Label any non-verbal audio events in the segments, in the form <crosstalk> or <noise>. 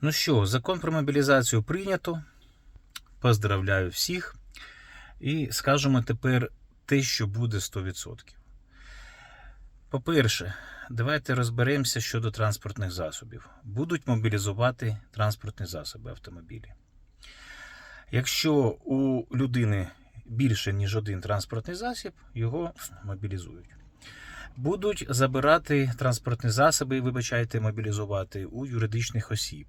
Ну що, закон про мобілізацію прийнято. Поздравляю всіх. І скажемо тепер те, що буде 100%. По-перше, давайте розберемося щодо транспортних засобів. Будуть мобілізувати транспортні засоби автомобілі. Якщо у людини більше, ніж один транспортний засіб, його мобілізують. Будуть забирати транспортні засоби, вибачайте, мобілізувати у юридичних осіб.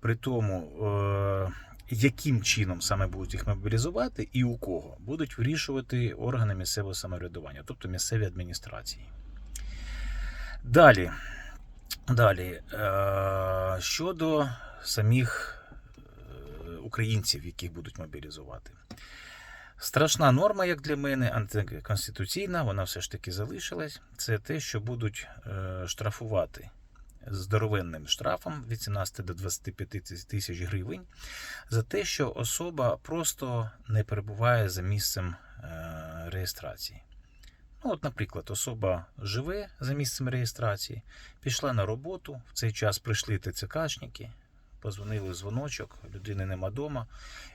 При тому, е, яким чином саме будуть їх мобілізувати і у кого, будуть вирішувати органи місцевого самоврядування, тобто місцеві адміністрації. Далі, далі е, щодо самих е, українців, яких будуть мобілізувати. Страшна норма, як для мене, антиконституційна, вона все ж таки залишилась. Це те, що будуть штрафувати здоровенним штрафом від 17 до 25 тисяч гривень за те, що особа просто не перебуває за місцем е, реєстрації. Ну, от, наприклад, особа живе за місцем реєстрації, пішла на роботу, в цей час прийшли ТЦКшники, позвонили дзвоночок, людини нема вдома,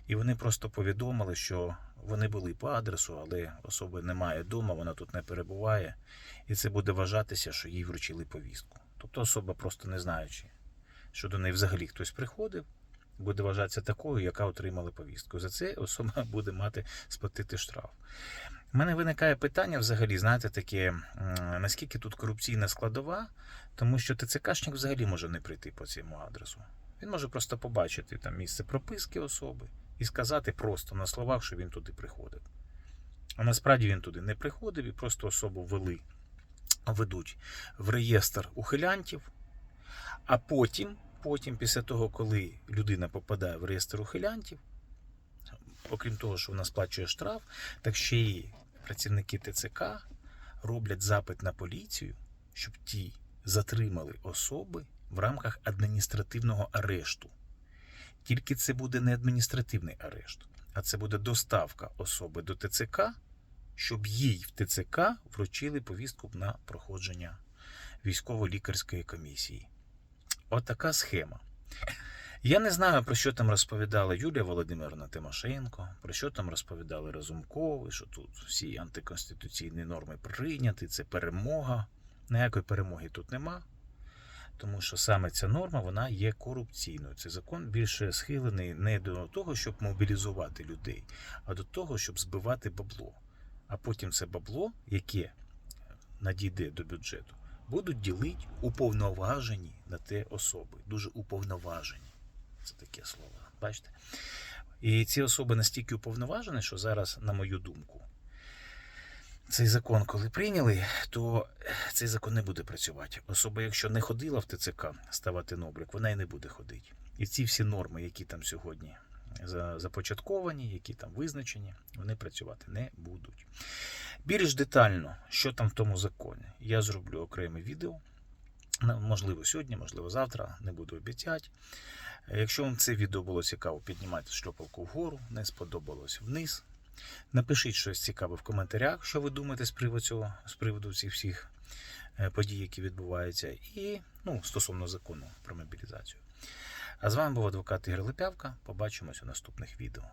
і вони просто повідомили, що вони були по адресу, але особи немає вдома, вона тут не перебуває, і це буде вважатися, що їй вручили повістку. Тобто особа, просто не знаючи, що до неї взагалі хтось приходив, буде вважатися такою, яка отримала повістку. За це особа <laughs> буде мати сплатити штраф. У мене виникає питання взагалі, знаєте, таке, наскільки тут корупційна складова, тому що ТЦКшник взагалі може не прийти по цьому адресу. Він може просто побачити там місце прописки особи і сказати просто на словах, що він туди приходив. А насправді він туди не приходив і просто особу ввели, ведуть в реєстр ухилянтів, а потім, потім, після того, коли людина попадає в реєстр ухилянтів, окрім того, що вона сплачує штраф, так ще й працівники ТЦК роблять запит на поліцію, щоб ті затримали особи в рамках адміністративного арешту. Тільки це буде не адміністративний арешт, а це буде доставка особи до ТЦК, щоб їй в ТЦК вручили повістку на проходження військово-лікарської комісії. Отака схема. Я не знаю, про що там розповідала Юлія Володимирівна Тимошенко, про що там розповідали Разумкови, що тут всі антиконституційні норми прийняті, це перемога. Ніякої перемоги тут нема, тому що саме ця норма вона є корупційною. Цей закон більше схилений не до того, щоб мобілізувати людей, а до того, щоб збивати бабло. А потім це бабло, яке надійде до бюджету, будуть ділити уповноважені на те особи. Дуже уповноважені. Це таке слово. Бачите? І ці особи настільки уповноважені, що зараз, на мою думку, цей закон, коли прийняли, то цей закон не буде працювати. Особа, якщо не ходила в ТЦК ставати на облік, вона і не буде ходити. І ці всі норми, які там сьогодні започатковані, які там визначені, вони працювати не будуть. Більш детально, що там в тому законі, я зроблю окреме відео. Можливо, сьогодні, можливо, завтра, не буду обіцяти. Якщо вам це відео було цікаво, піднімайте шльопалку вгору, не сподобалось вниз. Напишіть щось цікаве в коментарях, що ви думаєте з приводу цього, з приводу цих всіх е, подій, які відбуваються, і ну, стосовно закону про мобілізацію. А з вами був адвокат Ігор Липявка. Побачимось у наступних відео.